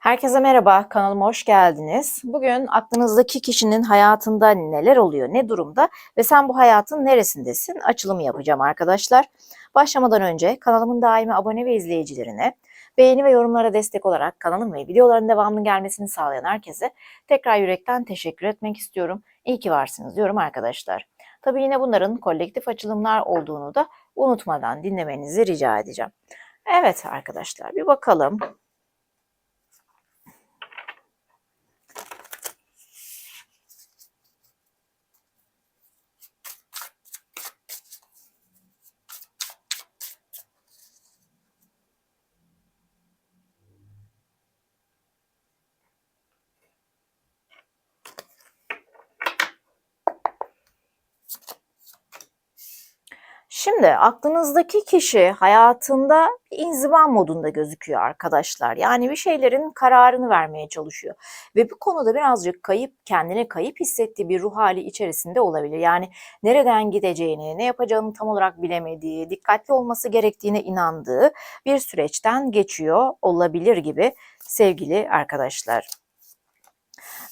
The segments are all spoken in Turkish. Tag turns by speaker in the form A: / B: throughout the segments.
A: Herkese merhaba, kanalıma hoş geldiniz. Bugün aklınızdaki kişinin hayatında neler oluyor, ne durumda ve sen bu hayatın neresindesin açılımı yapacağım arkadaşlar. Başlamadan önce kanalımın daimi abone ve izleyicilerine, beğeni ve yorumlara destek olarak kanalım ve videoların devamının gelmesini sağlayan herkese tekrar yürekten teşekkür etmek istiyorum. İyi ki varsınız diyorum arkadaşlar. Tabii yine bunların kolektif açılımlar olduğunu da unutmadan dinlemenizi rica edeceğim. Evet arkadaşlar bir bakalım. Şimdi aklınızdaki kişi hayatında inziva modunda gözüküyor arkadaşlar. Yani bir şeylerin kararını vermeye çalışıyor. Ve bu konuda birazcık kayıp, kendine kayıp hissettiği bir ruh hali içerisinde olabilir. Yani nereden gideceğini, ne yapacağını tam olarak bilemediği, dikkatli olması gerektiğine inandığı bir süreçten geçiyor olabilir gibi sevgili arkadaşlar.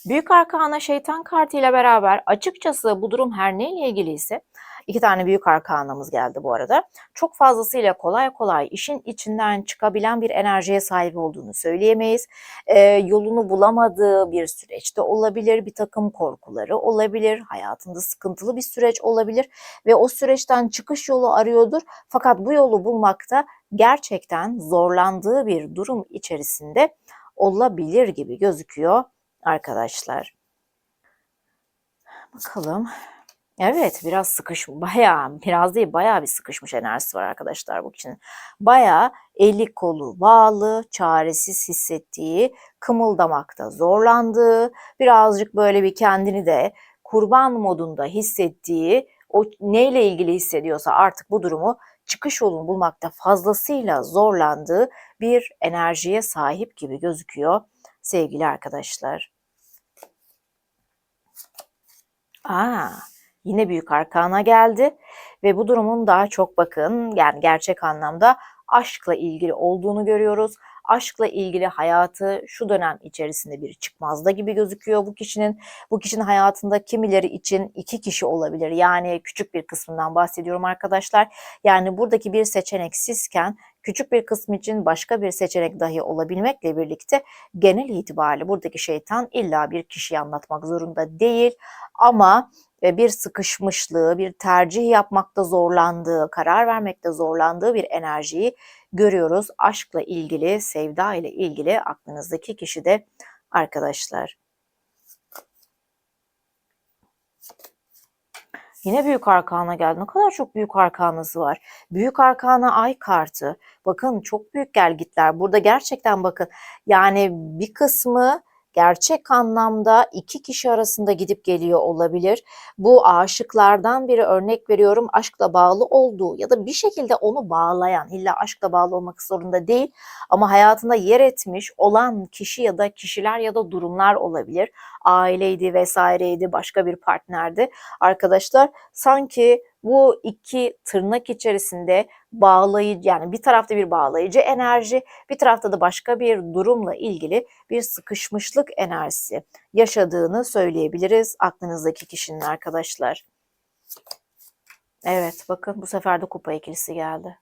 A: Büyük Arkana şeytan kartıyla beraber açıkçası bu durum her neyle ilgili ise iki tane büyük arkanamız geldi bu arada. Çok fazlasıyla kolay kolay işin içinden çıkabilen bir enerjiye sahip olduğunu söyleyemeyiz. Ee, yolunu bulamadığı bir süreçte olabilir, bir takım korkuları olabilir, hayatında sıkıntılı bir süreç olabilir ve o süreçten çıkış yolu arıyordur. Fakat bu yolu bulmakta gerçekten zorlandığı bir durum içerisinde olabilir gibi gözüküyor arkadaşlar. Bakalım. Evet biraz sıkış bayağı biraz değil bayağı bir sıkışmış enerjisi var arkadaşlar bu kişinin. Bayağı eli kolu bağlı, çaresiz hissettiği, kımıldamakta zorlandığı, birazcık böyle bir kendini de kurban modunda hissettiği, o neyle ilgili hissediyorsa artık bu durumu çıkış yolunu bulmakta fazlasıyla zorlandığı bir enerjiye sahip gibi gözüküyor sevgili arkadaşlar. Aa, yine büyük arkana geldi ve bu durumun daha çok bakın yani gerçek anlamda aşkla ilgili olduğunu görüyoruz. Aşkla ilgili hayatı şu dönem içerisinde bir çıkmazda gibi gözüküyor bu kişinin. Bu kişinin hayatında kimileri için iki kişi olabilir. Yani küçük bir kısmından bahsediyorum arkadaşlar. Yani buradaki bir seçenek sizken küçük bir kısmı için başka bir seçenek dahi olabilmekle birlikte genel itibariyle buradaki şeytan illa bir kişiyi anlatmak zorunda değil ama e, bir sıkışmışlığı, bir tercih yapmakta zorlandığı, karar vermekte zorlandığı bir enerjiyi görüyoruz. Aşkla ilgili, sevda ile ilgili aklınızdaki kişi de arkadaşlar. Yine büyük arkana geldi. Ne kadar çok büyük arkanası var. Büyük arkana ay kartı. Bakın çok büyük gelgitler. Burada gerçekten bakın yani bir kısmı gerçek anlamda iki kişi arasında gidip geliyor olabilir. Bu aşıklardan biri örnek veriyorum aşkla bağlı olduğu ya da bir şekilde onu bağlayan illa aşkla bağlı olmak zorunda değil ama hayatında yer etmiş olan kişi ya da kişiler ya da durumlar olabilir. Aileydi vesaireydi başka bir partnerdi. Arkadaşlar sanki bu iki tırnak içerisinde bağlayıcı yani bir tarafta bir bağlayıcı enerji, bir tarafta da başka bir durumla ilgili bir sıkışmışlık enerjisi yaşadığını söyleyebiliriz aklınızdaki kişinin arkadaşlar. Evet bakın bu sefer de kupa ikilisi geldi.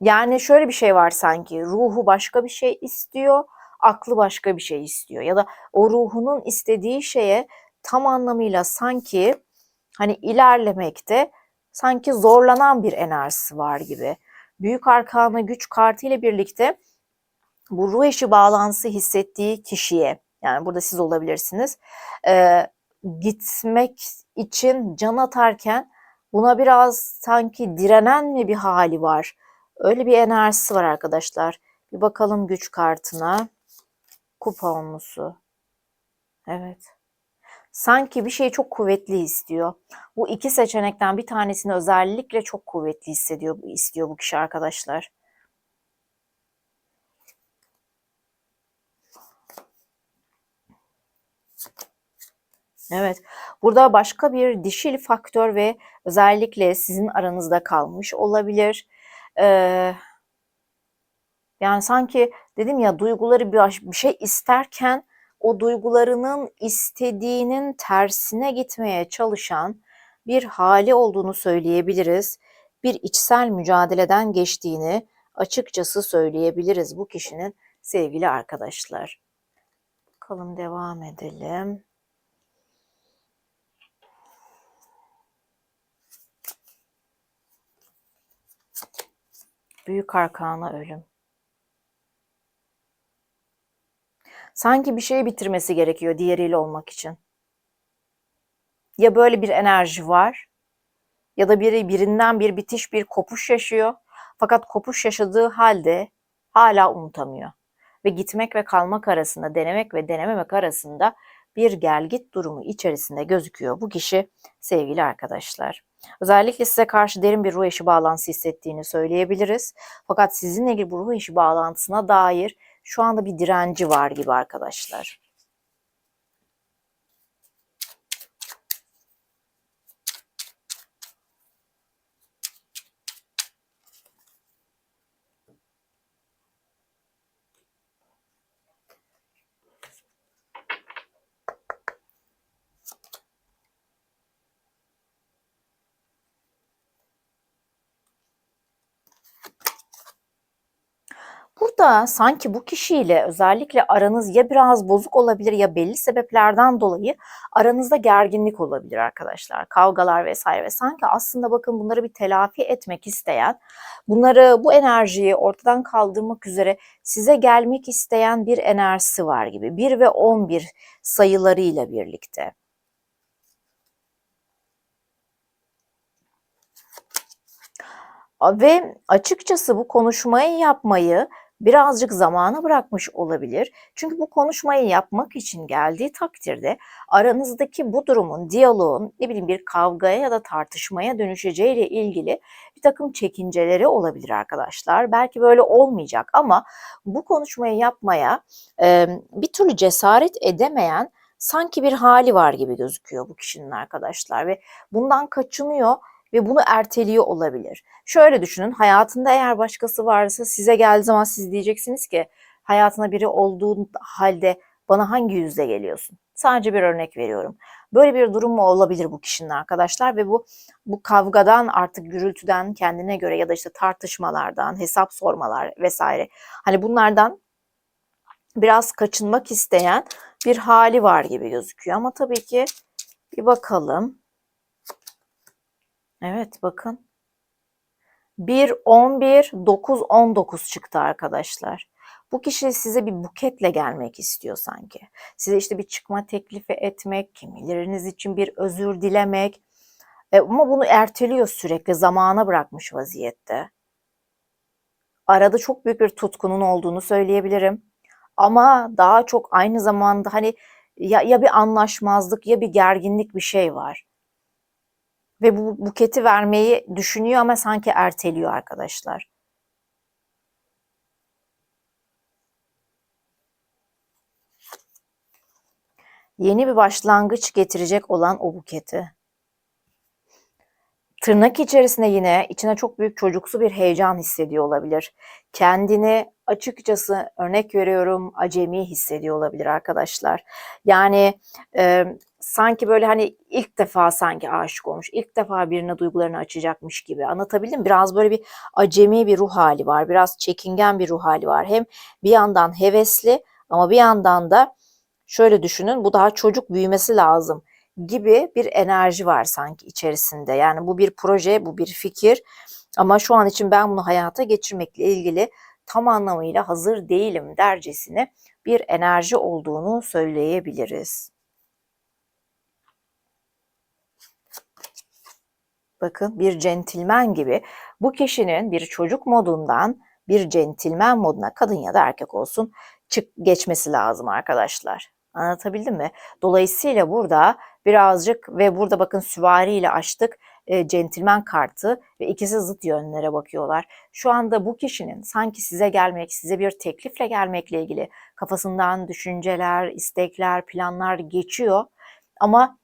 A: Yani şöyle bir şey var sanki ruhu başka bir şey istiyor, aklı başka bir şey istiyor ya da o ruhunun istediği şeye tam anlamıyla sanki hani ilerlemekte sanki zorlanan bir enerjisi var gibi. Büyük arkana güç kartı ile birlikte bu ruh eşi bağlantısı hissettiği kişiye yani burada siz olabilirsiniz e, gitmek için can atarken buna biraz sanki direnen mi bir hali var. Öyle bir enerjisi var arkadaşlar. Bir bakalım güç kartına. Kupa onlusu. Evet sanki bir şeyi çok kuvvetli istiyor. Bu iki seçenekten bir tanesini özellikle çok kuvvetli hissediyor, istiyor bu kişi arkadaşlar. Evet, burada başka bir dişil faktör ve özellikle sizin aranızda kalmış olabilir. Ee, yani sanki dedim ya duyguları bir, bir şey isterken o duygularının istediğinin tersine gitmeye çalışan bir hali olduğunu söyleyebiliriz. Bir içsel mücadeleden geçtiğini açıkçası söyleyebiliriz bu kişinin sevgili arkadaşlar. Bakalım devam edelim. Büyük arkana ölüm. Sanki bir şeyi bitirmesi gerekiyor diğeriyle olmak için. Ya böyle bir enerji var ya da biri birinden bir bitiş, bir kopuş yaşıyor. Fakat kopuş yaşadığı halde hala unutamıyor. Ve gitmek ve kalmak arasında, denemek ve denememek arasında bir gelgit durumu içerisinde gözüküyor bu kişi sevgili arkadaşlar. Özellikle size karşı derin bir ruh eşi bağlantısı hissettiğini söyleyebiliriz. Fakat sizinle ilgili bu ruh eşi bağlantısına dair şu anda bir direnci var gibi arkadaşlar. Burada sanki bu kişiyle özellikle aranız ya biraz bozuk olabilir ya belli sebeplerden dolayı aranızda gerginlik olabilir arkadaşlar. Kavgalar vesaire ve sanki aslında bakın bunları bir telafi etmek isteyen, bunları bu enerjiyi ortadan kaldırmak üzere size gelmek isteyen bir enerjisi var gibi. 1 ve 11 sayılarıyla birlikte. Ve açıkçası bu konuşmayı yapmayı birazcık zamana bırakmış olabilir. Çünkü bu konuşmayı yapmak için geldiği takdirde aranızdaki bu durumun, diyaloğun ne bileyim bir kavgaya ya da tartışmaya dönüşeceğiyle ilgili bir takım çekinceleri olabilir arkadaşlar. Belki böyle olmayacak ama bu konuşmayı yapmaya e, bir türlü cesaret edemeyen sanki bir hali var gibi gözüküyor bu kişinin arkadaşlar ve bundan kaçınıyor ve bunu erteliyor olabilir. Şöyle düşünün hayatında eğer başkası varsa size geldiği zaman siz diyeceksiniz ki hayatına biri olduğu halde bana hangi yüzle geliyorsun? Sadece bir örnek veriyorum. Böyle bir durum mu olabilir bu kişinin arkadaşlar ve bu bu kavgadan artık gürültüden kendine göre ya da işte tartışmalardan, hesap sormalar vesaire. Hani bunlardan biraz kaçınmak isteyen bir hali var gibi gözüküyor ama tabii ki bir bakalım. Evet bakın. 1, 11, 9, 19 çıktı arkadaşlar. Bu kişi size bir buketle gelmek istiyor sanki. Size işte bir çıkma teklifi etmek, kimileriniz için bir özür dilemek. E, ama bunu erteliyor sürekli, zamana bırakmış vaziyette. Arada çok büyük bir tutkunun olduğunu söyleyebilirim. Ama daha çok aynı zamanda hani ya, ya bir anlaşmazlık ya bir gerginlik bir şey var. Ve bu buketi vermeyi düşünüyor ama sanki erteliyor arkadaşlar. Yeni bir başlangıç getirecek olan o buketi. Tırnak içerisinde yine içine çok büyük çocuksu bir heyecan hissediyor olabilir. Kendini açıkçası örnek veriyorum acemi hissediyor olabilir arkadaşlar. Yani e, sanki böyle hani ilk defa sanki aşık olmuş, ilk defa birine duygularını açacakmış gibi anlatabildim. Biraz böyle bir acemi bir ruh hali var, biraz çekingen bir ruh hali var. Hem bir yandan hevesli ama bir yandan da şöyle düşünün bu daha çocuk büyümesi lazım gibi bir enerji var sanki içerisinde. Yani bu bir proje, bu bir fikir ama şu an için ben bunu hayata geçirmekle ilgili tam anlamıyla hazır değilim dercesine bir enerji olduğunu söyleyebiliriz. Bakın bir centilmen gibi bu kişinin bir çocuk modundan bir centilmen moduna kadın ya da erkek olsun çık geçmesi lazım arkadaşlar. Anlatabildim mi? Dolayısıyla burada birazcık ve burada bakın süvariyle açtık e, centilmen kartı ve ikisi zıt yönlere bakıyorlar. Şu anda bu kişinin sanki size gelmek, size bir teklifle gelmekle ilgili kafasından düşünceler, istekler, planlar geçiyor. Ama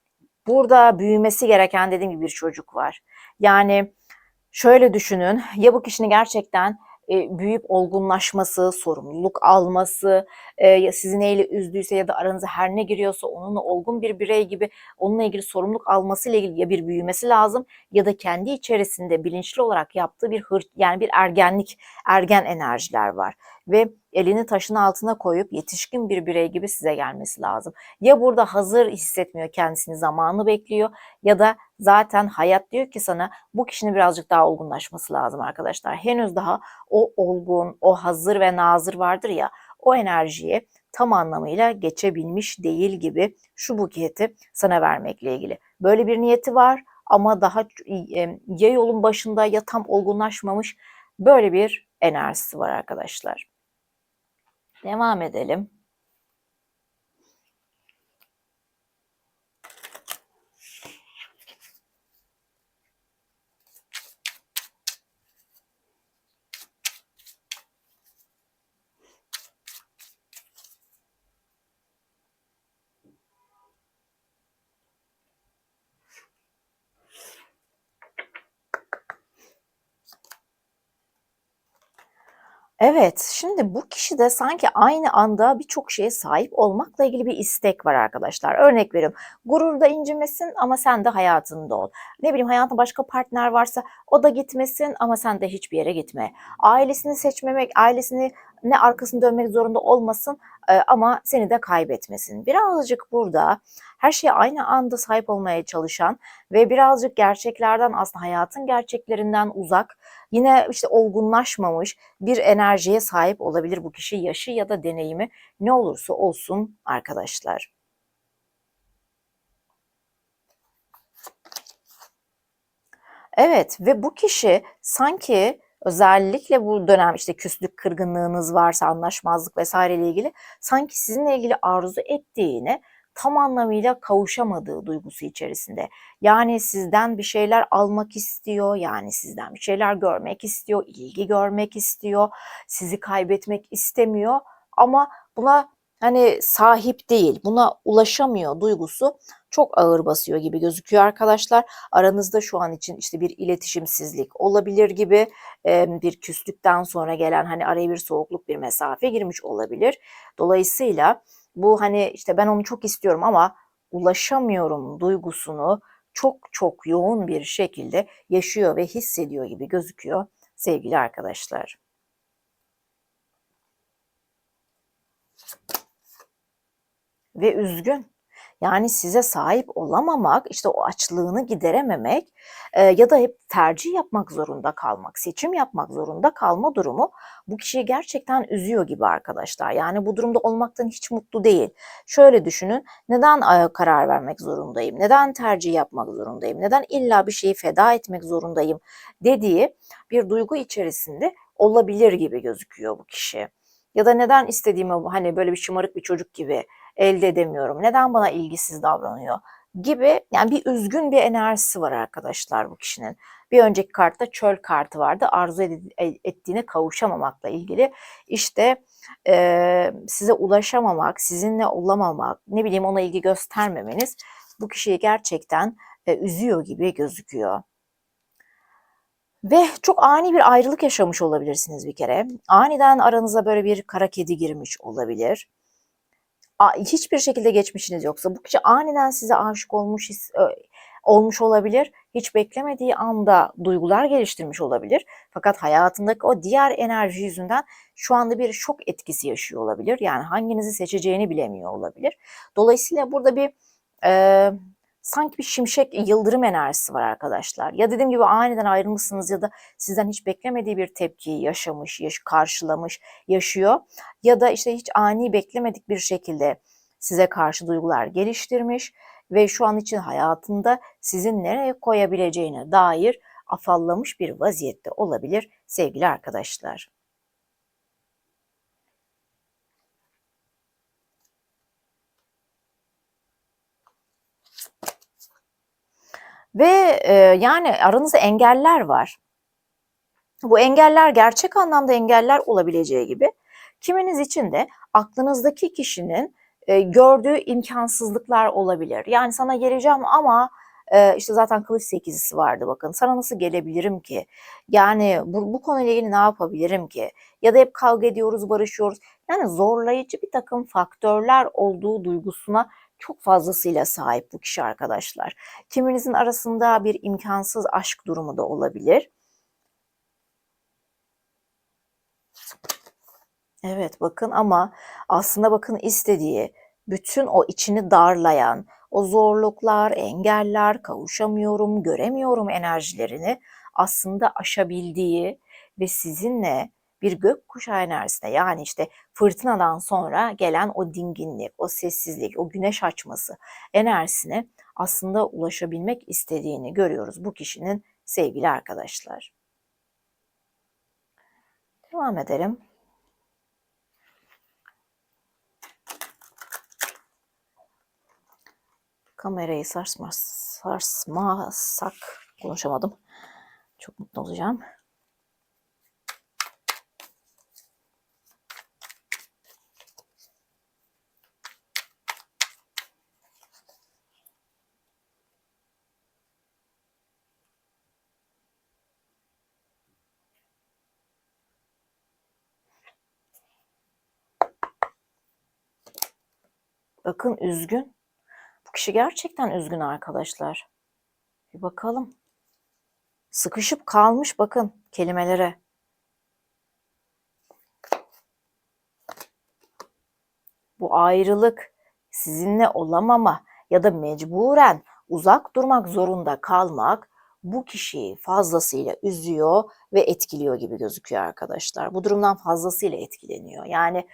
A: burada büyümesi gereken dediğim gibi bir çocuk var. Yani şöyle düşünün ya bu kişinin gerçekten e, büyüyüp olgunlaşması, sorumluluk alması, e, sizi neyle üzdüyse ya da aranıza her ne giriyorsa onunla olgun bir birey gibi onunla ilgili sorumluluk alması ile ilgili ya bir büyümesi lazım ya da kendi içerisinde bilinçli olarak yaptığı bir hır yani bir ergenlik, ergen enerjiler var ve elini taşın altına koyup yetişkin bir birey gibi size gelmesi lazım. Ya burada hazır hissetmiyor kendisini zamanı bekliyor ya da zaten hayat diyor ki sana bu kişinin birazcık daha olgunlaşması lazım arkadaşlar. Henüz daha o olgun, o hazır ve nazır vardır ya o enerjiye tam anlamıyla geçebilmiş değil gibi şu buketi sana vermekle ilgili. Böyle bir niyeti var ama daha ya yolun başında ya tam olgunlaşmamış böyle bir enerjisi var arkadaşlar. Devam edelim. Evet, şimdi bu kişide sanki aynı anda birçok şeye sahip olmakla ilgili bir istek var arkadaşlar. Örnek veriyorum, gururda incinmesin ama sen de hayatında ol. Ne bileyim hayatında başka partner varsa o da gitmesin ama sen de hiçbir yere gitme. Ailesini seçmemek, ailesini ne arkasını dönmek zorunda olmasın ama seni de kaybetmesin. Birazcık burada her şeye aynı anda sahip olmaya çalışan ve birazcık gerçeklerden aslında hayatın gerçeklerinden uzak, yine işte olgunlaşmamış bir enerjiye sahip olabilir bu kişi yaşı ya da deneyimi ne olursa olsun arkadaşlar. Evet ve bu kişi sanki özellikle bu dönem işte küslük, kırgınlığınız varsa, anlaşmazlık vesaire ile ilgili sanki sizinle ilgili arzu ettiğini tam anlamıyla kavuşamadığı duygusu içerisinde. Yani sizden bir şeyler almak istiyor, yani sizden bir şeyler görmek istiyor, ilgi görmek istiyor, sizi kaybetmek istemiyor ama buna hani sahip değil, buna ulaşamıyor duygusu çok ağır basıyor gibi gözüküyor arkadaşlar. Aranızda şu an için işte bir iletişimsizlik olabilir gibi bir küslükten sonra gelen hani araya bir soğukluk bir mesafe girmiş olabilir. Dolayısıyla bu hani işte ben onu çok istiyorum ama ulaşamıyorum duygusunu çok çok yoğun bir şekilde yaşıyor ve hissediyor gibi gözüküyor sevgili arkadaşlar. Ve üzgün. Yani size sahip olamamak, işte o açlığını giderememek e, ya da hep tercih yapmak zorunda kalmak, seçim yapmak zorunda kalma durumu bu kişiyi gerçekten üzüyor gibi arkadaşlar. Yani bu durumda olmaktan hiç mutlu değil. Şöyle düşünün, neden karar vermek zorundayım? Neden tercih yapmak zorundayım? Neden illa bir şeyi feda etmek zorundayım? dediği bir duygu içerisinde olabilir gibi gözüküyor bu kişi. Ya da neden istediğimi hani böyle bir şımarık bir çocuk gibi elde edemiyorum. Neden bana ilgisiz davranıyor? gibi yani bir üzgün bir enerjisi var arkadaşlar bu kişinin. Bir önceki kartta çöl kartı vardı. Arzu ettiğine kavuşamamakla ilgili. İşte e, size ulaşamamak, sizinle olamamak, ne bileyim ona ilgi göstermemeniz bu kişiyi gerçekten e, üzüyor gibi gözüküyor. Ve çok ani bir ayrılık yaşamış olabilirsiniz bir kere. Aniden aranıza böyle bir kara kedi girmiş olabilir hiçbir şekilde geçmişiniz yoksa bu kişi aniden size aşık olmuş olmuş olabilir. Hiç beklemediği anda duygular geliştirmiş olabilir. Fakat hayatındaki o diğer enerji yüzünden şu anda bir şok etkisi yaşıyor olabilir. Yani hanginizi seçeceğini bilemiyor olabilir. Dolayısıyla burada bir e, sanki bir şimşek yıldırım enerjisi var arkadaşlar. Ya dediğim gibi aniden ayrılmışsınız ya da sizden hiç beklemediği bir tepkiyi yaşamış, yaş karşılamış, yaşıyor. Ya da işte hiç ani beklemedik bir şekilde size karşı duygular geliştirmiş ve şu an için hayatında sizin nereye koyabileceğine dair afallamış bir vaziyette olabilir sevgili arkadaşlar. Ve e, yani aranızda engeller var. Bu engeller gerçek anlamda engeller olabileceği gibi kiminiz için de aklınızdaki kişinin e, gördüğü imkansızlıklar olabilir. Yani sana geleceğim ama Ee, işte zaten kılıç sekizisi vardı bakın. Sana nasıl gelebilirim ki? Yani bu, bu konuyla ilgili ne yapabilirim ki? Ya da hep kavga ediyoruz, barışıyoruz. Yani zorlayıcı bir takım faktörler olduğu duygusuna çok fazlasıyla sahip bu kişi arkadaşlar. Kiminizin arasında bir imkansız aşk durumu da olabilir. Evet bakın ama aslında bakın istediği bütün o içini darlayan o zorluklar, engeller, kavuşamıyorum, göremiyorum enerjilerini aslında aşabildiği ve sizinle bir gökkuşağı enerjisine yani işte fırtınadan sonra gelen o dinginlik, o sessizlik, o güneş açması enerjisine aslında ulaşabilmek istediğini görüyoruz bu kişinin sevgili arkadaşlar. Devam edelim. Kamerayı sarsmaz, sarsmazsak konuşamadım. Çok mutlu olacağım. Bakın üzgün. Bu kişi gerçekten üzgün arkadaşlar. Bir bakalım. Sıkışıp kalmış bakın kelimelere. Bu ayrılık, sizinle olamama ya da mecburen uzak durmak zorunda kalmak bu kişiyi fazlasıyla üzüyor ve etkiliyor gibi gözüküyor arkadaşlar. Bu durumdan fazlasıyla etkileniyor. Yani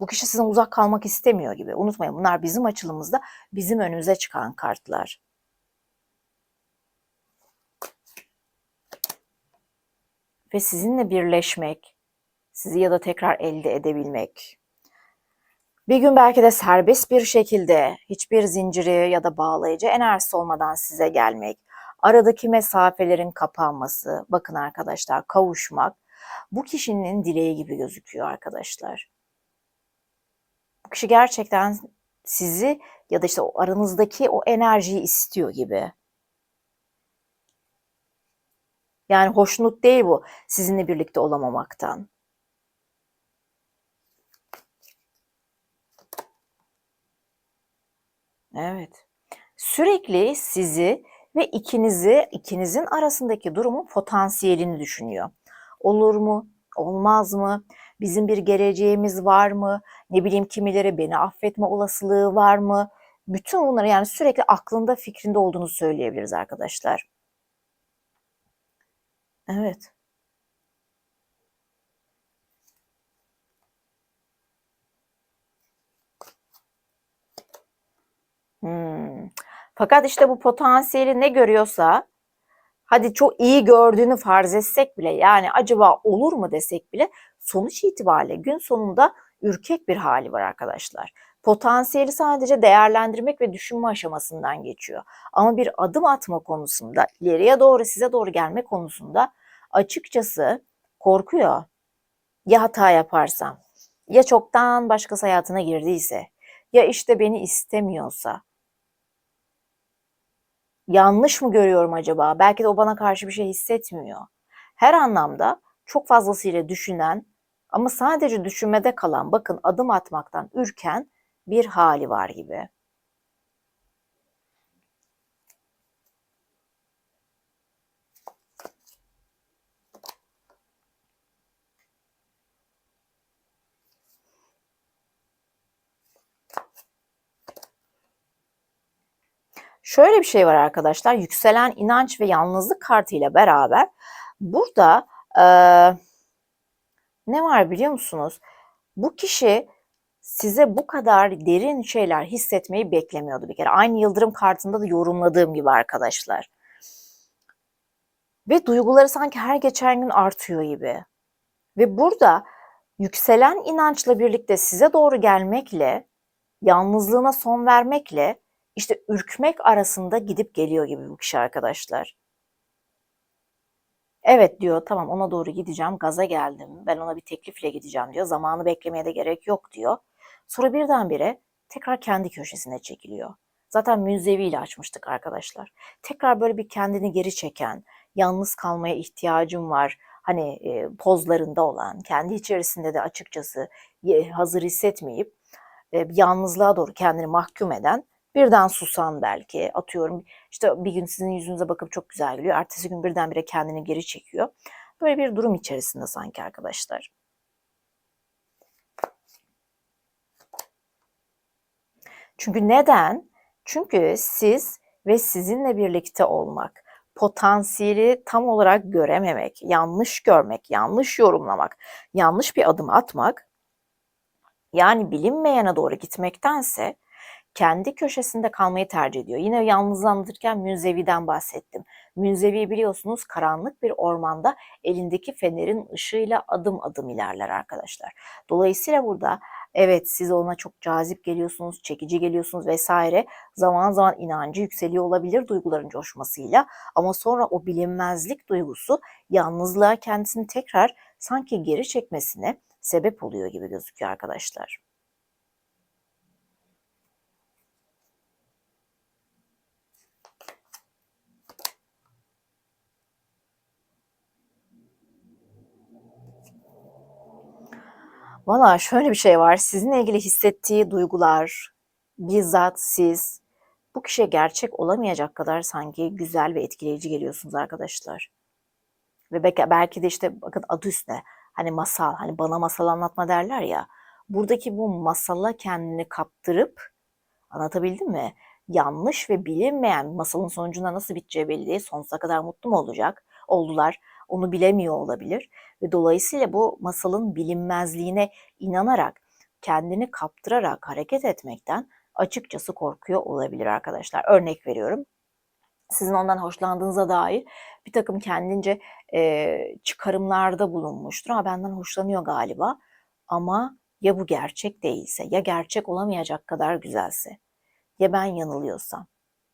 A: bu kişi sizden uzak kalmak istemiyor gibi. Unutmayın bunlar bizim açılımızda bizim önümüze çıkan kartlar. Ve sizinle birleşmek, sizi ya da tekrar elde edebilmek. Bir gün belki de serbest bir şekilde hiçbir zinciri ya da bağlayıcı enerjisi olmadan size gelmek, aradaki mesafelerin kapanması, bakın arkadaşlar kavuşmak bu kişinin dileği gibi gözüküyor arkadaşlar bu kişi gerçekten sizi ya da işte o aranızdaki o enerjiyi istiyor gibi. Yani hoşnut değil bu sizinle birlikte olamamaktan. Evet. Sürekli sizi ve ikinizi, ikinizin arasındaki durumun potansiyelini düşünüyor. Olur mu? Olmaz mı? Bizim bir geleceğimiz var mı? Ne bileyim kimileri beni affetme olasılığı var mı? Bütün bunları yani sürekli aklında fikrinde olduğunu söyleyebiliriz arkadaşlar. Evet. Hmm. Fakat işte bu potansiyeli ne görüyorsa hadi çok iyi gördüğünü farz etsek bile yani acaba olur mu desek bile sonuç itibariyle gün sonunda ürkek bir hali var arkadaşlar. Potansiyeli sadece değerlendirmek ve düşünme aşamasından geçiyor. Ama bir adım atma konusunda, ileriye doğru size doğru gelme konusunda açıkçası korkuyor. Ya hata yaparsam, ya çoktan başkası hayatına girdiyse, ya işte beni istemiyorsa, yanlış mı görüyorum acaba? Belki de o bana karşı bir şey hissetmiyor. Her anlamda çok fazlasıyla düşünen ama sadece düşünmede kalan, bakın adım atmaktan ürken bir hali var gibi. Şöyle bir şey var arkadaşlar. Yükselen inanç ve yalnızlık kartıyla beraber burada e, ne var biliyor musunuz? Bu kişi size bu kadar derin şeyler hissetmeyi beklemiyordu bir kere. Aynı yıldırım kartında da yorumladığım gibi arkadaşlar. Ve duyguları sanki her geçen gün artıyor gibi. Ve burada yükselen inançla birlikte size doğru gelmekle, yalnızlığına son vermekle işte ürkmek arasında gidip geliyor gibi bu kişi arkadaşlar. Evet diyor tamam ona doğru gideceğim gaza geldim ben ona bir teklifle gideceğim diyor zamanı beklemeye de gerek yok diyor. Sonra birdenbire tekrar kendi köşesine çekiliyor. Zaten münzeviyle açmıştık arkadaşlar. Tekrar böyle bir kendini geri çeken, yalnız kalmaya ihtiyacım var. Hani e, pozlarında olan, kendi içerisinde de açıkçası hazır hissetmeyip e, yalnızlığa doğru kendini mahkum eden birden susan belki atıyorum işte bir gün sizin yüzünüze bakıp çok güzel geliyor. Ertesi gün birdenbire kendini geri çekiyor. Böyle bir durum içerisinde sanki arkadaşlar. Çünkü neden? Çünkü siz ve sizinle birlikte olmak, potansiyeli tam olarak görememek, yanlış görmek, yanlış yorumlamak, yanlış bir adım atmak, yani bilinmeyene doğru gitmektense kendi köşesinde kalmayı tercih ediyor. Yine yalnızlandırırken Münzevi'den bahsettim. Münzevi biliyorsunuz karanlık bir ormanda elindeki fenerin ışığıyla adım adım ilerler arkadaşlar. Dolayısıyla burada evet siz ona çok cazip geliyorsunuz, çekici geliyorsunuz vesaire. Zaman zaman inancı yükseliyor olabilir duyguların coşmasıyla ama sonra o bilinmezlik duygusu yalnızlığa kendisini tekrar sanki geri çekmesine sebep oluyor gibi gözüküyor arkadaşlar. Valla şöyle bir şey var. Sizinle ilgili hissettiği duygular, bizzat siz bu kişiye gerçek olamayacak kadar sanki güzel ve etkileyici geliyorsunuz arkadaşlar. Ve belki, de işte bakın adı üstüne hani masal, hani bana masal anlatma derler ya. Buradaki bu masala kendini kaptırıp anlatabildim mi? Yanlış ve bilinmeyen masalın sonucunda nasıl biteceği belli değil. Sonsuza kadar mutlu mu olacak? Oldular onu bilemiyor olabilir ve dolayısıyla bu masalın bilinmezliğine inanarak kendini kaptırarak hareket etmekten açıkçası korkuyor olabilir arkadaşlar. Örnek veriyorum. Sizin ondan hoşlandığınıza dair bir takım kendince e, çıkarımlarda bulunmuştur. ama benden hoşlanıyor galiba. Ama ya bu gerçek değilse, ya gerçek olamayacak kadar güzelse, ya ben yanılıyorsam.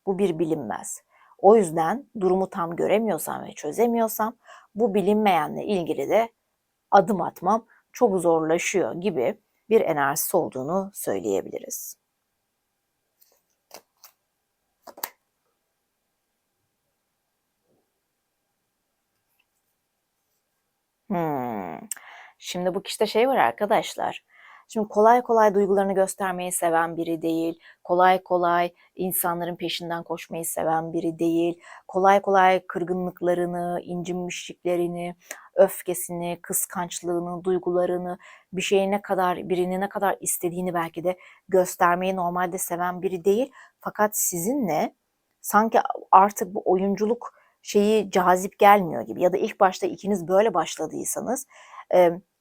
A: Bu bir bilinmez. O yüzden durumu tam göremiyorsam ve çözemiyorsam bu bilinmeyenle ilgili de adım atmam çok zorlaşıyor gibi bir enerjisi olduğunu söyleyebiliriz. Hmm. Şimdi bu kişide şey var arkadaşlar. Şimdi kolay kolay duygularını göstermeyi seven biri değil, kolay kolay insanların peşinden koşmayı seven biri değil, kolay kolay kırgınlıklarını, incinmişliklerini, öfkesini, kıskançlığını, duygularını, bir şeyi ne kadar, birini ne kadar istediğini belki de göstermeyi normalde seven biri değil. Fakat sizinle sanki artık bu oyunculuk şeyi cazip gelmiyor gibi ya da ilk başta ikiniz böyle başladıysanız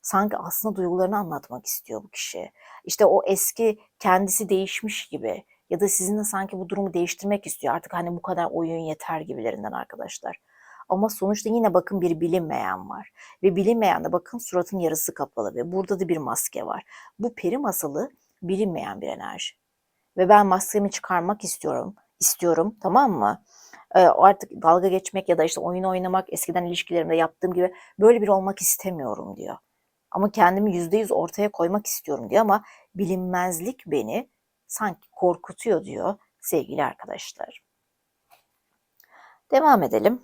A: sanki aslında duygularını anlatmak istiyor bu kişi. İşte o eski kendisi değişmiş gibi ya da sizinle sanki bu durumu değiştirmek istiyor. Artık hani bu kadar oyun yeter gibilerinden arkadaşlar. Ama sonuçta yine bakın bir bilinmeyen var. Ve bilinmeyen de bakın suratın yarısı kapalı ve burada da bir maske var. Bu peri masalı bilinmeyen bir enerji. Ve ben maskemi çıkarmak istiyorum. istiyorum tamam mı? Ee, artık dalga geçmek ya da işte oyun oynamak eskiden ilişkilerimde yaptığım gibi böyle bir olmak istemiyorum diyor. Ama kendimi yüzde yüz ortaya koymak istiyorum diyor ama bilinmezlik beni sanki korkutuyor diyor sevgili arkadaşlar. Devam edelim.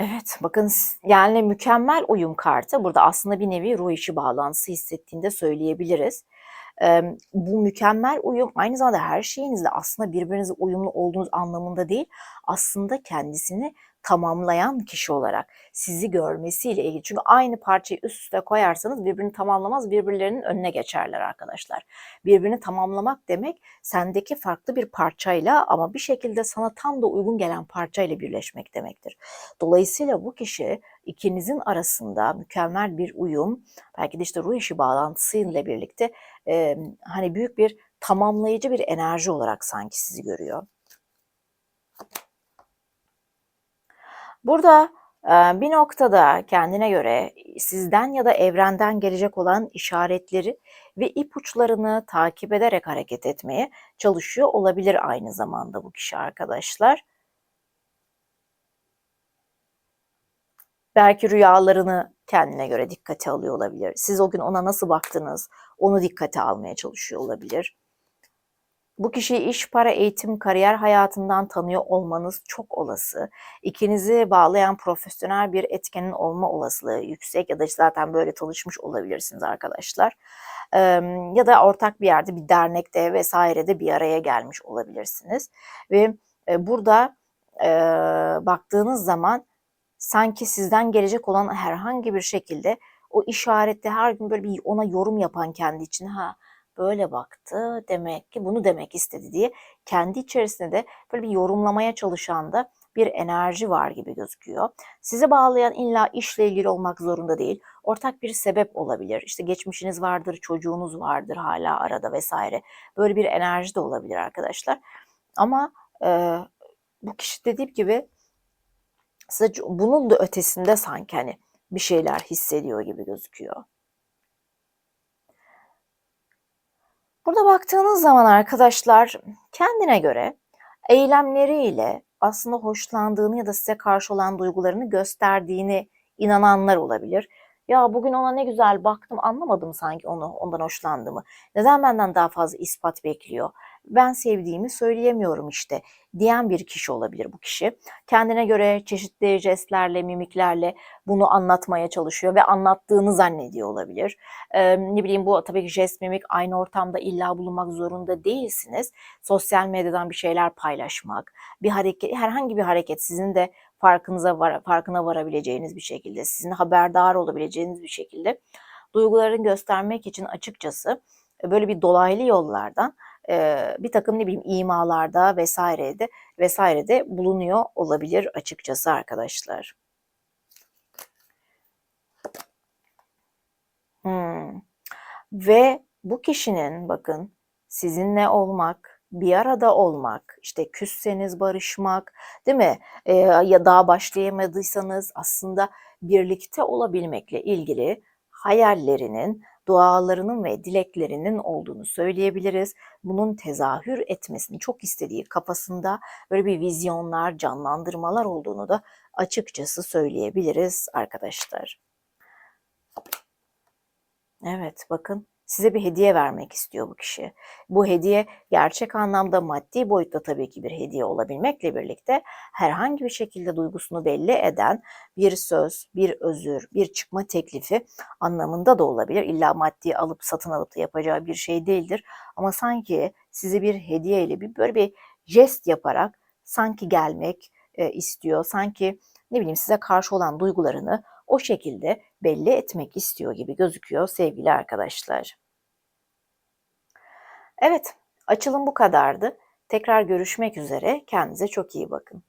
A: Evet, bakın yani mükemmel uyum kartı. Burada aslında bir nevi ruh işi bağlantısı hissettiğini de söyleyebiliriz. Eee, bu mükemmel uyum aynı zamanda her şeyinizle aslında birbirinize uyumlu olduğunuz anlamında değil, aslında kendisini tamamlayan kişi olarak sizi görmesiyle ilgili. Çünkü aynı parçayı üst üste koyarsanız birbirini tamamlamaz, birbirlerinin önüne geçerler arkadaşlar. Birbirini tamamlamak demek sendeki farklı bir parçayla ama bir şekilde sana tam da uygun gelen parçayla birleşmek demektir. Dolayısıyla bu kişi ikinizin arasında mükemmel bir uyum, belki de işte ruh işi bağlantısıyla birlikte e, hani büyük bir tamamlayıcı bir enerji olarak sanki sizi görüyor. Burada e, bir noktada kendine göre sizden ya da evrenden gelecek olan işaretleri ve ipuçlarını takip ederek hareket etmeye çalışıyor olabilir aynı zamanda bu kişi arkadaşlar. Belki rüyalarını kendine göre dikkate alıyor olabilir. Siz o gün ona nasıl baktınız, onu dikkate almaya çalışıyor olabilir. Bu kişiyi iş, para, eğitim, kariyer hayatından tanıyor olmanız çok olası. İkinizi bağlayan profesyonel bir etkenin olma olasılığı yüksek ya da zaten böyle tanışmış olabilirsiniz arkadaşlar. ya da ortak bir yerde bir dernekte vesairede bir araya gelmiş olabilirsiniz. Ve burada baktığınız zaman sanki sizden gelecek olan herhangi bir şekilde o işarette her gün böyle bir ona yorum yapan kendi için ha böyle baktı demek ki bunu demek istedi diye kendi içerisinde de böyle bir yorumlamaya çalışan da bir enerji var gibi gözüküyor. Sizi bağlayan illa işle ilgili olmak zorunda değil. Ortak bir sebep olabilir. İşte geçmişiniz vardır, çocuğunuz vardır hala arada vesaire. Böyle bir enerji de olabilir arkadaşlar. Ama e, bu kişi dediğim gibi size bunun da ötesinde sanki hani bir şeyler hissediyor gibi gözüküyor. Burada baktığınız zaman arkadaşlar kendine göre eylemleriyle aslında hoşlandığını ya da size karşı olan duygularını gösterdiğini inananlar olabilir. Ya bugün ona ne güzel baktım anlamadım sanki onu ondan hoşlandığımı. Neden benden daha fazla ispat bekliyor? Ben sevdiğimi söyleyemiyorum işte diyen bir kişi olabilir bu kişi. Kendine göre çeşitli jestlerle, mimiklerle bunu anlatmaya çalışıyor ve anlattığını zannediyor olabilir. Ee, ne bileyim bu tabii ki jest, mimik aynı ortamda illa bulunmak zorunda değilsiniz. Sosyal medyadan bir şeyler paylaşmak, bir hareket, herhangi bir hareket sizin de farkınıza var, farkına varabileceğiniz bir şekilde, sizin haberdar olabileceğiniz bir şekilde duygularını göstermek için açıkçası böyle bir dolaylı yollardan bir takım ne bileyim imalarda vesairede vesairede bulunuyor olabilir açıkçası arkadaşlar. Hmm. Ve bu kişinin bakın sizinle olmak, bir arada olmak, işte küsseniz barışmak, değil mi? Ee, ya daha başlayamadıysanız aslında birlikte olabilmekle ilgili hayallerinin dualarının ve dileklerinin olduğunu söyleyebiliriz. Bunun tezahür etmesini çok istediği kafasında böyle bir vizyonlar, canlandırmalar olduğunu da açıkçası söyleyebiliriz arkadaşlar. Evet bakın size bir hediye vermek istiyor bu kişi. Bu hediye gerçek anlamda maddi boyutta tabii ki bir hediye olabilmekle birlikte herhangi bir şekilde duygusunu belli eden bir söz, bir özür, bir çıkma teklifi anlamında da olabilir. İlla maddi alıp satın alıp da yapacağı bir şey değildir. Ama sanki size bir hediye ile bir böyle bir jest yaparak sanki gelmek e, istiyor. Sanki ne bileyim size karşı olan duygularını o şekilde belli etmek istiyor gibi gözüküyor sevgili arkadaşlar. Evet, açılım bu kadardı. Tekrar görüşmek üzere. Kendinize çok iyi bakın.